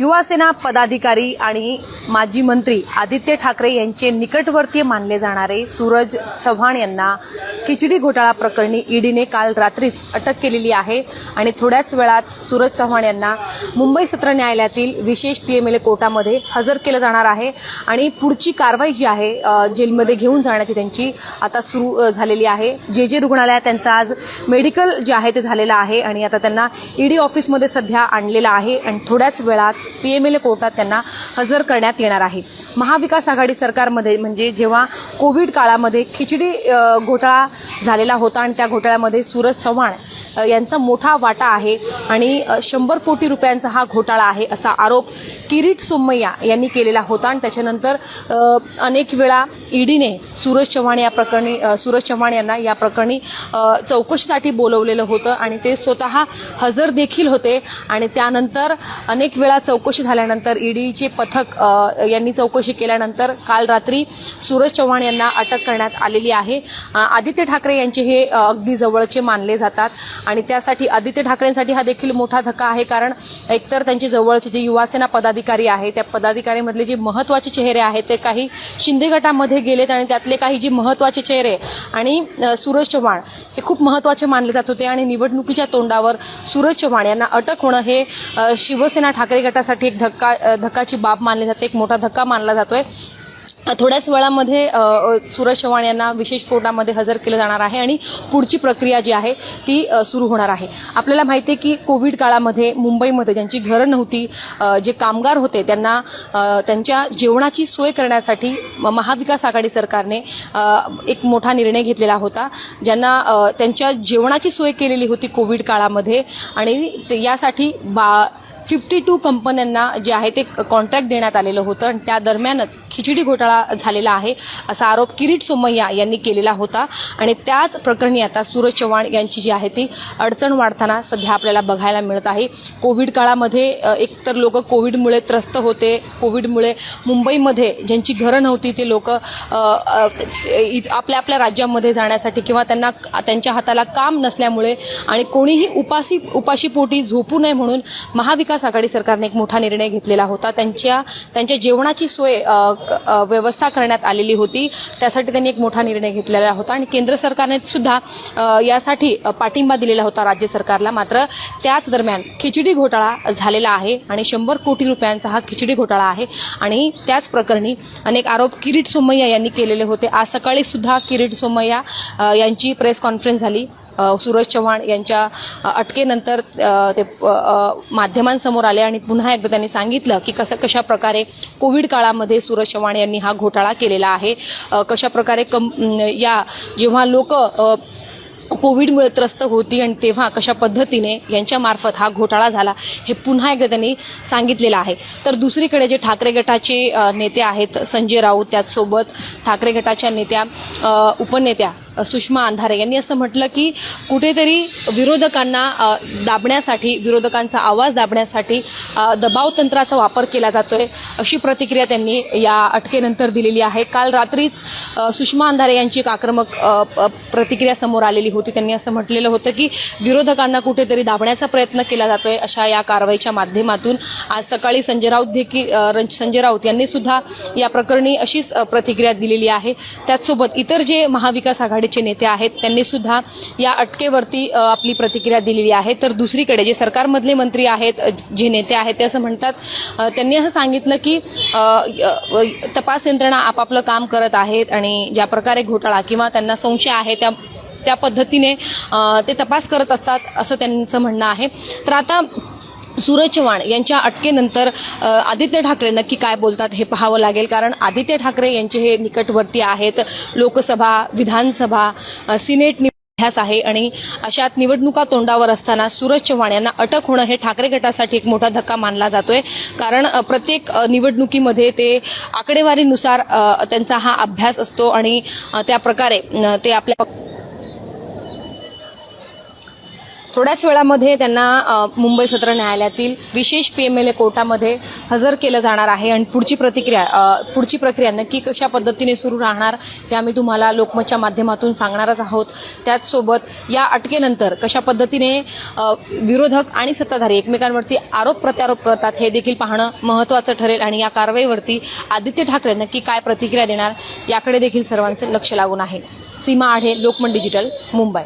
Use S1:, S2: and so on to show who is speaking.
S1: युवासेना पदाधिकारी आणि माजी मंत्री आदित्य ठाकरे यांचे निकटवर्तीय मानले जाणारे सूरज चव्हाण यांना खिचडी घोटाळा प्रकरणी ईडीने काल रात्रीच अटक केलेली आहे. आणि थोड्याच वेळात सूरज चव्हाण यांना मुंबई सत्र न्यायालयातील विशेष पीएमएलए कोर्टामध्ये हजर केलं जाणार आहे. आणि पुढची कारवाई जी आहे जेलमध्ये घेऊन जाण्याची त्यांची आता सुरू झालेली आहे. जे जे रुग्णालयात त्यांचं आज मेडिकल जे आहे ते झालेलं आहे. आणि आता त्यांना ईडी ऑफिसमध्ये सध्या आणलेलं आहे. आणि थोड्याच वेळात पीएमएलए कोर्टात त्यांना हजर करण्यात येणार आहे. महाविकास आघाडी सरकारमध्ये म्हणजे जेव्हा कोविड काळामध्ये खिचडी घोटाळा झालेला होता आणि त्या घोटाळ्यामध्ये सूरज चव्हाण यांचा मोठा वाटा आहे आणि शंभर कोटी रुपयांचा हा घोटाळा आहे असा आरोप किरीट सोमय्या यांनी केलेला होता आणि त्याच्यानंतर अनेक वेळा ईडीने सूरज चव्हाण या प्रकरणी सूरज चव्हाण यांना या प्रकरणी चौकशीसाठी बोलवलेलं होतं आणि ते स्वतः हजर देखील होते आणि त्यानंतर अनेक वेळा चौकशी झाल्यानंतर ईडीचे पथक यांनी चौकशी केल्यानंतर काल रात्री सूरज चव्हाण यांना अटक करण्यात आलेली आहे. आदित्य ठाकरे यांचे हे अगदी जवळचे मानले जातात आणि त्यासाठी आदित्य ठाकरेंसाठी हा देखील मोठा धक्का आहे कारण एकतर त्यांचे जवळचे जे युवासेना पदाधिकारी आहे त्या पदाधिकारीमधले जे महत्त्वाचे चेहरे आहेत ते काही शिंदे गटामध्ये गेलेत आणि त्यातले काही जे महत्त्वाचे चेहरे आणि सूरज चव्हाण हे खूप महत्त्वाचे मानले जात होते आणि निवडणुकीच्या तोंडावर सूरज चव्हाण यांना अटक होणं हे शिवसेना ठाकरे गटासाठी एक धक्का धक्काची बाब मानली जाते एक मोठा धक्का मानला जातोय. थोड्याच वेळामध्ये सुरज सूरज चव्हाण यांना विशेष कोर्टामध्ये हजर केलं जाणार आहे आणि पुढची प्रक्रिया जी आहे ती सुरू होणार आहे. आपल्याला माहिती आहे की कोविड काळामध्ये मुंबईमध्ये ज्यांची घरं नव्हती जे कामगार होते त्यांना त्यांच्या जेवणाची सोय करण्यासाठी म- महाविकास आघाडी सरकारने एक मोठा निर्णय घेतलेला होता ज्यांना त्यांच्या जेवणाची सोय केलेली होती कोविड काळामध्ये आणि यासाठी बा फिफ्टी टू कंपन्यांना जे आहे ते कॉन्ट्रॅक्ट देण्यात आलेलं होतं आणि त्या दरम्यानच खिचडी घोटाळा झालेला आहे असा आरोप किरीट सोमय्या यांनी केलेला होता. आणि त्याच प्रकरणी आता सूरज चव्हाण यांची जी आहे ती अडचण वाढताना सध्या आपल्याला बघायला मिळत आहे. कोविड काळामध्ये एकतर लोक कोविडमुळे त्रस्त होते कोविडमुळे मुंबईमध्ये ज्यांची घरं नव्हती ते लोक आपल्या आपल्या राज्यामध्ये जाण्यासाठी किंवा त्यांना त्यांच्या हाताला काम नसल्यामुळे आणि कोणीही उपासी उपाशीपोटी झोपू नये म्हणून महाविकास आघाडी सरकारने एक मोठा निर्णय घेतलेला होता. त्यांच्या त्यांच्या जेवणाची सोय व्यवस्था करण्यात आलेली होती. त्यासाठी त्यांनी एक मोठा निर्णय घेतलेला होता आणि केंद्र सरकारने सुद्धा यासाठी पाठिंबा दिलेला होता राज्य सरकारला. मात्र त्याच दरम्यान खिचडी घोटाळा झालेला आहे आणि शंभर कोटी रुपयांचा हा खिचडी घोटाळा आहे आणि त्याच प्रकरणी अनेक आरोप किरीट सोमय्या यांनी केलेले होते. आज सकाळी सुद्धा किरीट सोमय्या यांची प्रेस कॉन्फरन्स झाली. सूरज चव्हाण यांच्या अटकेनंतर ते माध्यमांसमोर आले आणि पुन्हा एकदा त्यांनी सांगितलं की कसं कशा प्रकारे कोविड काळामध्ये सूरज चव्हाण यांनी हा घोटाळा केलेला आहे. कशा प्रकारे कम या जेव्हा लोक कोविडमुळे त्रस्त होती आणि तेव्हा कशा पद्धतीने यांच्यामार्फत हा घोटाळा झाला हे पुन्हा एकदा त्यांनी सांगितलेलं आहे. तर दुसरीकडे जे ठाकरे गटाचे नेते आहेत संजय राऊत त्याचसोबत ठाकरे गटाच्या नेत्या उपनेत्या सुषमा अंधारे यांनी असं म्हटलं की कुठेतरी विरोधकांना दाबण्यासाठी विरोधकांचा आवाज दाबण्यासाठी दबाव तंत्राचा वापर केला जातोय अशी प्रतिक्रिया त्यांनी या अटकेनंतर दिलेली आहे. काल रात्रीच सुषमा अंधारे यांची एक आक्रमक प्रतिक्रिया समोर आलेली होती. त्यांनी असं म्हटलेलं होतं की विरोधकांना कुठेतरी दाबण्याचा प्रयत्न केला जातोय अशा या कारवाईच्या माध्यमातून. आज सकाळी संजय राऊत देखील संजय राऊत यांनी सुद्धा या प्रकरणी अशीच प्रतिक्रिया दिलेली आहे. त्याचसोबत इतर जे महाविकास आघाडीचे नेते आहेत त्यांनी सुद्धा या अटकेवरती आपली प्रतिक्रिया दिलेली आहे. तर दुसरीकडे जे सरकारमधले मंत्री आहेत जे नेते आहेत ते असं म्हणतात त्यांनी असं सांगितलं की तपास यंत्रणा आपापलं काम करत आहेत आणि ज्या प्रकारे घोटाळा किंवा त्यांना संशय आहे त्या त्या पद्धतीने ते तपास करत असतात असं त्यांचं म्हणणं आहे. तर आता सूरज चव्हाण यांच्या अटकेनंतर आदित्य ठाकरे नक्की काय बोलतात हे पाहावं लागेल. कारण आदित्य ठाकरे यांचे हे निकटवर्ती आहेत. लोकसभा विधानसभा सिनेट अभ्यास आहे आणि अशात निवडणुका तोंडावर असताना सूरज चव्हाण यांना अटक होणं हे ठाकरे गटासाठी एक मोठा धक्का मानला जातोय. कारण प्रत्येक निवडणुकीमध्ये ते आकडेवारीनुसार त्यांचा हा अभ्यास असतो आणि त्या प्रकारे ते आपल्या थोड्याच वेळामध्ये त्यांना मुंबई सत्र न्यायालयातील विशेष पी एम एल ए कोर्टामध्ये हजर केलं जाणार आहे आणि पुढची प्रतिक्रिया पुढची प्रक्रिया नक्की कशा पद्धतीने सुरू राहणार हे आम्ही तुम्हाला लोकमतच्या माध्यमातून सांगणारच आहोत. त्याचसोबत या अटकेनंतर कशा पद्धतीने विरोधक आणि सत्ताधारी एकमेकांवरती आरोप प्रत्यारोप करतात हे देखील पाहणं महत्त्वाचं ठरेल आणि या कारवाईवरती आदित्य ठाकरे नक्की काय प्रतिक्रिया देणार याकडे देखील सर्वांचं लक्ष लागून आहे. सीमा आढे लोकमत डिजिटल मुंबई.